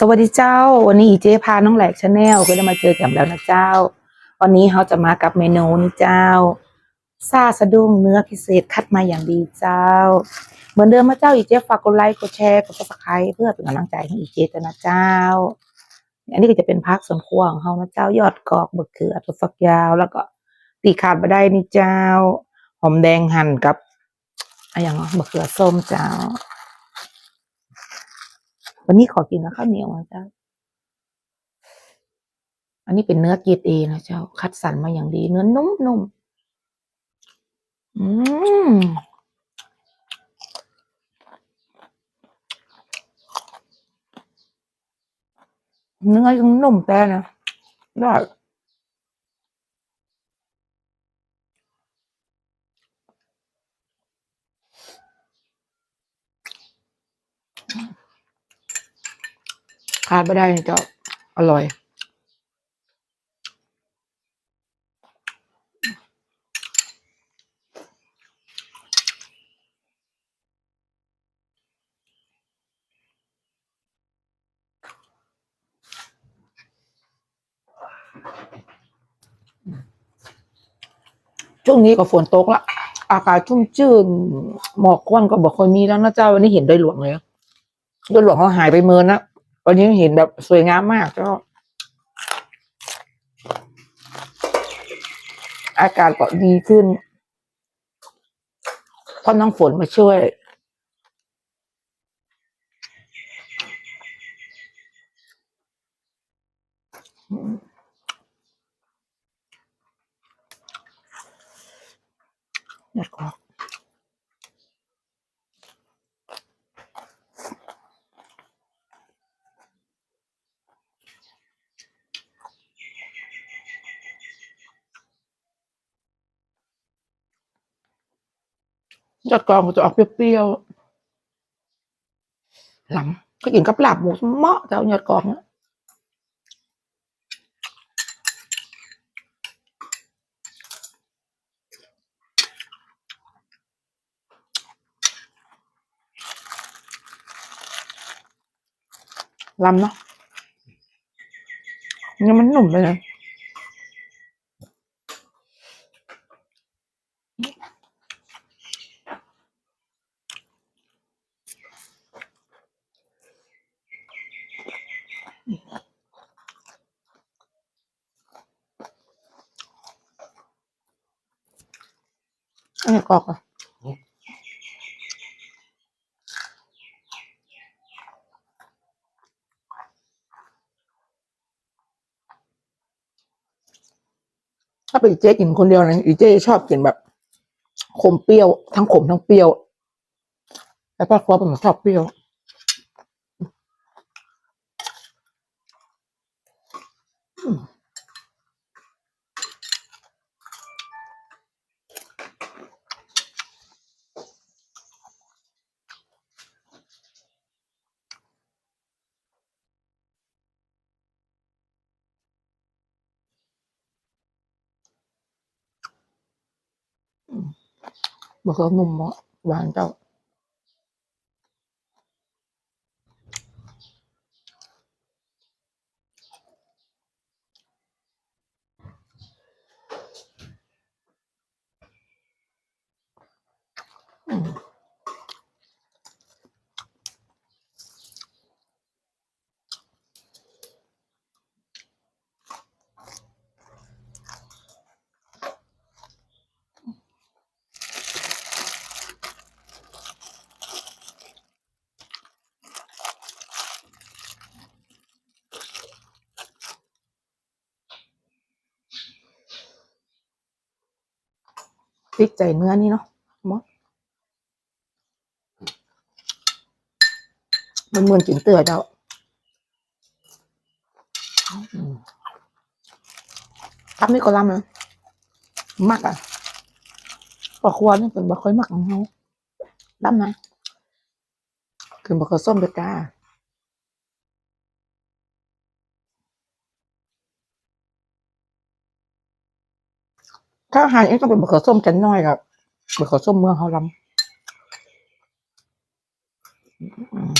สวัสดีเจ้า วันนี้อีเจพาน้องแหลกชาแนลก็ได้มาเจอกันแล้วนะเจ้า วันนี้เขาจะมากับเมนูนี้เจ้าซาสะดุ้งเนื้อพิเศษคัดมาอย่างดีเจ้า เหมือนเดิมมาเจ้าอีเจฝากกดไลค์กดแชร์กดซับสไครต์เพื่อเป็นกำลังใจให้อีเจกันนะเจ้า อันนี้ก็จะเป็นพักส่วนครัวของเขานะเจ้ายอดกอกบะเขือถั่วฝักยาว แล้วก็ตีขาดมาได้นี่เจ้า หอมแดงหั่นกับอะไรอย่างเงี้ยบะเขือส้มเจ้า วันนี้ขอกินกับข้าวเหนียวนะเจ้า อันนี้เป็นเนื้อเกรดเอนะเจ้า คัดสรรมาอย่างดี เนื้อนุ่มๆอืมเนื้อยังนุ่มแต่นะได้ ขาดไม่ได้นะเจ้าอร่อย ช่วงนี้ก็ฝนตกละ อากาศชุ่มชื่น หมอกควันก็บอกค่อยมีแล้วนะเจ้าวันนี้เห็นดอยหลวงเลยดอยหลวงเขาหายไปเมินนะ วันนี้เห็นแบบสวยงามมากเจ้าอากาศก็ดีขึ้นเพราะน้องฝนมาช่วยย อดกอกยอดกอกมันจะออกเปรี้ยวๆหลังก็กินกับลาบหมูเหมาะเจ้ายอดกอกเนี่ยลำเนาะเนี่ยมันหนุ่มไปเลย อันนี้กรอกอะถ้าเป็นอีเจ๊กินคนเดียวนะอีเจ๊ชอบกินแบบขมเปรี้ยว ทั้งขมทั้งเปรี้ยว แต่ป้าครัวเป็นชอบเปรี้ยว บอกว่านุ่มเหมาะหวานเจ้า พริกใจเนื้อนี่เนาะมอมันเหมือนกินเตือเจ้าอืมทำนี่ก็ลำนะมักอะปลาควนี่เป็นบะค่อยมักของเขาลำนะ คือบะค่อยส้มเด็ดจ้า ถ้าอาหารเองต้องเป็นบะเขือส้มกันน้อยกับบะเขือส้มเมืองเขาลำอืม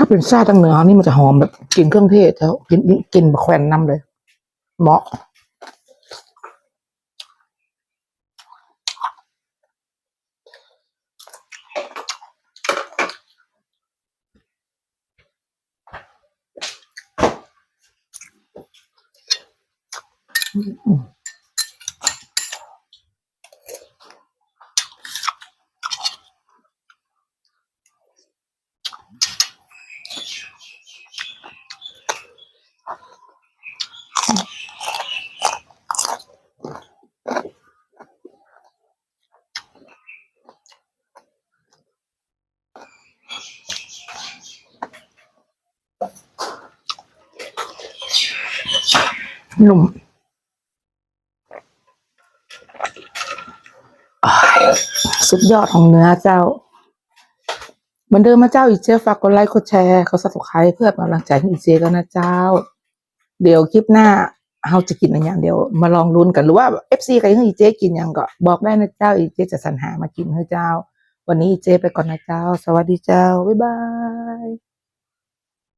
ถ้าเป็นซาทางเหนือนี่มันจะหอมแบบกลินเครื่องเทศแล้วกินกินบะแควนน้ำเลย เหมาะ หนุ่มอ้ายสุดยอดของเนื้อเจ้าเหมือนเดิมมาเจ้าอีเจฝากกดไลค์กดแชร์กด subscribe เพื่อเป็นกำลังใจให้อีเจกันนะเจ้า เดี๋ยวคลิปหน้าเราจะกินอะไรอย่างเดียวมาลองลุ้นกันหรือว่า FC ใครให้อีเจกินอย่างก็บอกได้นะเจ้าอีเจจะสรรหามากินให้เจ้า วันนี้อีเจไปก่อนนะเจ้า สวัสดีเจ้าบ๊ายบาย